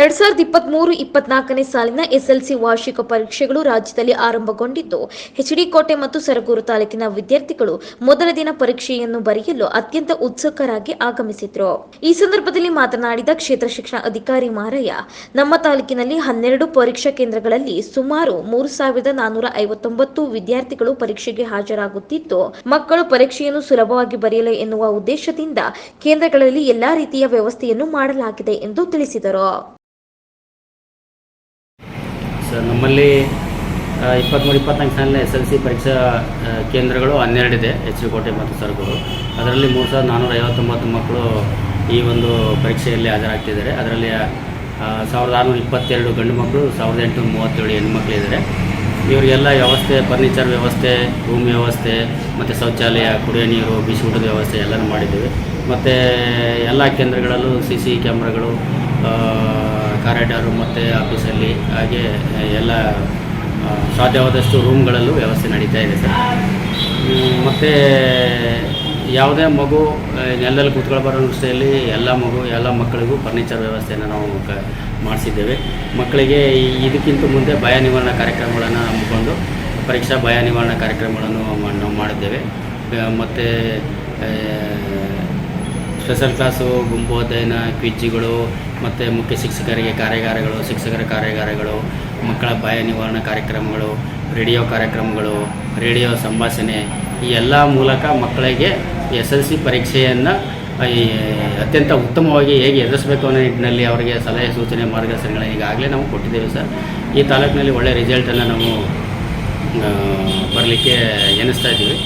ಎರಡ್ ಸಾವಿರದ ಇಪ್ಪತ್ಮೂರು, ಇಪ್ಪತ್ನಾಲ್ಕನೇ ಸಾಲಿನ ಎಸ್ಎಲ್ಸಿ ವಾರ್ಷಿಕ ಪರೀಕ್ಷೆಗಳು ರಾಜ್ಯದಲ್ಲಿ ಆರಂಭಗೊಂಡಿದ್ದು ಕೋಟೆ ಮತ್ತು ಸರಗೂರು ತಾಲೂಕಿನ ವಿದ್ಯಾರ್ಥಿಗಳು ಮೊದಲ ದಿನ ಪರೀಕ್ಷೆಯನ್ನು ಬರೆಯಲು ಅತ್ಯಂತ ಉತ್ಸುಕರಾಗಿ ಆಗಮಿಸಿದ್ರು. ಈ ಸಂದರ್ಭದಲ್ಲಿ ಮಾತನಾಡಿದ ಕ್ಷೇತ್ರ ಶಿಕ್ಷಣ ಅಧಿಕಾರಿ ಮಾರಯ್ಯ, ನಮ್ಮ ತಾಲೂಕಿನಲ್ಲಿ ಹನ್ನೆರಡು ಪರೀಕ್ಷಾ ಕೇಂದ್ರಗಳಲ್ಲಿ ಸುಮಾರು ಮೂರು ಸಾವಿರದ ನಾನೂರ ಐವತ್ತೊಂಬತ್ತು ವಿದ್ಯಾರ್ಥಿಗಳು ಪರೀಕ್ಷೆಗೆ ಹಾಜರಾಗುತ್ತಿದ್ದು, ಮಕ್ಕಳು ಪರೀಕ್ಷೆಯನ್ನು ಸುಲಭವಾಗಿ ಬರೆಯಲು ಎನ್ನುವ ಉದ್ದೇಶದಿಂದ ಕೇಂದ್ರಗಳಲ್ಲಿ ಎಲ್ಲಾ ರೀತಿಯ ವ್ಯವಸ್ಥೆಯನ್ನು ಮಾಡಲಾಗಿದೆ ಎಂದು ತಿಳಿಸಿದರು. ಸರ್. ನಮ್ಮಲ್ಲಿ ಇಪ್ಪತ್ತ್ಮೂರು ಇಪ್ಪತ್ನಾಲ್ಕು ಸಾಲಿನ ಎಸ್ ಎಲ್ ಸಿ ಪರೀಕ್ಷಾ ಕೇಂದ್ರಗಳು ಹನ್ನೆರಡಿದೆ ಎಚ್ ಕೋಟೆ ಮತ್ತು ಸರ್ಗಳು ಅದರಲ್ಲಿ ಮೂರು ಸಾವಿರದ ನಾನ್ನೂರ ಐವತ್ತೊಂಬತ್ತು ಮಕ್ಕಳು ಈ ಒಂದು ಪರೀಕ್ಷೆಯಲ್ಲಿ ಹಾಜರಾಗ್ತಿದ್ದಾರೆ. ಅದರಲ್ಲಿ ಸಾವಿರದ ಆರುನೂರ ಇಪ್ಪತ್ತೆರಡು ಗಂಡು ಮಕ್ಕಳು, ಸಾವಿರದ ಎಂಟುನೂರ ಮೂವತ್ತೇಳು ಹೆಣ್ಣುಮಕ್ಳು ಇದ್ದಾರೆ. ಇವರಿಗೆಲ್ಲ ವ್ಯವಸ್ಥೆ, ಫರ್ನಿಚರ್ ವ್ಯವಸ್ಥೆ, ರೂಮ್ ವ್ಯವಸ್ಥೆ, ಮತ್ತು ಶೌಚಾಲಯ, ಕುಡಿಯೋ ನೀರು ಬಿಸಿ ಊಟದ ವ್ಯವಸ್ಥೆ ಎಲ್ಲನೂ ಮಾಡಿದ್ದೀವಿ. ಮತ್ತು, ಎಲ್ಲ ಕೇಂದ್ರಗಳಲ್ಲೂ ಸಿ ಸಿ ಕ್ಯಾಮ್ರಾಗಳು ಕಾರಿಡಾರು ಮತ್ತು ಆಫೀಸಲ್ಲಿ ಹಾಗೆ ಎಲ್ಲ ಸಾಧ್ಯವಾದಷ್ಟು ರೂಮ್ಗಳಲ್ಲೂ ವ್ಯವಸ್ಥೆ ನಡೀತಾ ಇದೆ ಸರ್. ಮತ್ತು ಯಾವುದೇ ಮಗು ನೆಲದಲ್ಲಿ ಕೂತ್ಕೊಳ್ಬಾರೋ ದೃಷ್ಟಿಯಲ್ಲಿ ಎಲ್ಲ ಮಗು, ಎಲ್ಲ ಮಕ್ಕಳಿಗೂ ಫರ್ನಿಚರ್ ವ್ಯವಸ್ಥೆಯನ್ನು ನಾವು ಕ, ಮಾಡಿಸಿದ್ದೇವೆ. ಮಕ್ಕಳಿಗೆ ಇದಕ್ಕಿಂತ ಮುಂದೆ ಭಯ ನಿವಾರಣಾ ಕಾರ್ಯಕ್ರಮಗಳನ್ನು ಹಮ್ಮಿಕೊಂಡು ಪರೀಕ್ಷಾ ಭಯ ನಿವಾರಣಾ ಕಾರ್ಯಕ್ರಮಗಳನ್ನು ನಾವು ಮಾಡಿದ್ದೇವೆ. ಮತ್ತು ಸ್ಪೆಷಲ್ ಕ್ಲಾಸು ಗುಂಪು ಅಧ್ಯಯನ ಕ್ವಿಜ್ಜಿಗಳು ಮತ್ತು ಮುಖ್ಯ ಶಿಕ್ಷಕರಿಗೆ ಕಾರ್ಯಾಗಾರಗಳು, ಶಿಕ್ಷಕರ ಕಾರ್ಯಾಗಾರಗಳು, ಮಕ್ಕಳ ಭಯ ನಿವಾರಣಾ ಕಾರ್ಯಕ್ರಮಗಳು, ರೇಡಿಯೋ ಕಾರ್ಯಕ್ರಮಗಳು, ರೇಡಿಯೋ ಸಂಭಾಷಣೆ, ಈ ಎಲ್ಲ ಮೂಲಕ ಮಕ್ಕಳಿಗೆ ಎಸ್ ಎಲ್ ಸಿ ಪರೀಕ್ಷೆಯನ್ನು ಅತ್ಯಂತ ಉತ್ತಮವಾಗಿ ಹೇಗೆ ಎದುರಿಸಬೇಕು ಅನ್ನೋ ನಿಟ್ಟಿನಲ್ಲಿ ಅವರಿಗೆ ಸಲಹೆ, ಸೂಚನೆ, ಮಾರ್ಗದರ್ಶನಗಳು ಈಗಾಗಲೇ ನಾವು ಕೊಟ್ಟಿದ್ದೇವೆ ಸರ್. ಈ ತಾಲೂಕಿನಲ್ಲಿ ಒಳ್ಳೆಯ ರಿಸಲ್ಟನ್ನು ನಾವು ಬರಲಿಕ್ಕೆ ಎನಿಸ್ತಾ ಇದ್ದೀವಿ.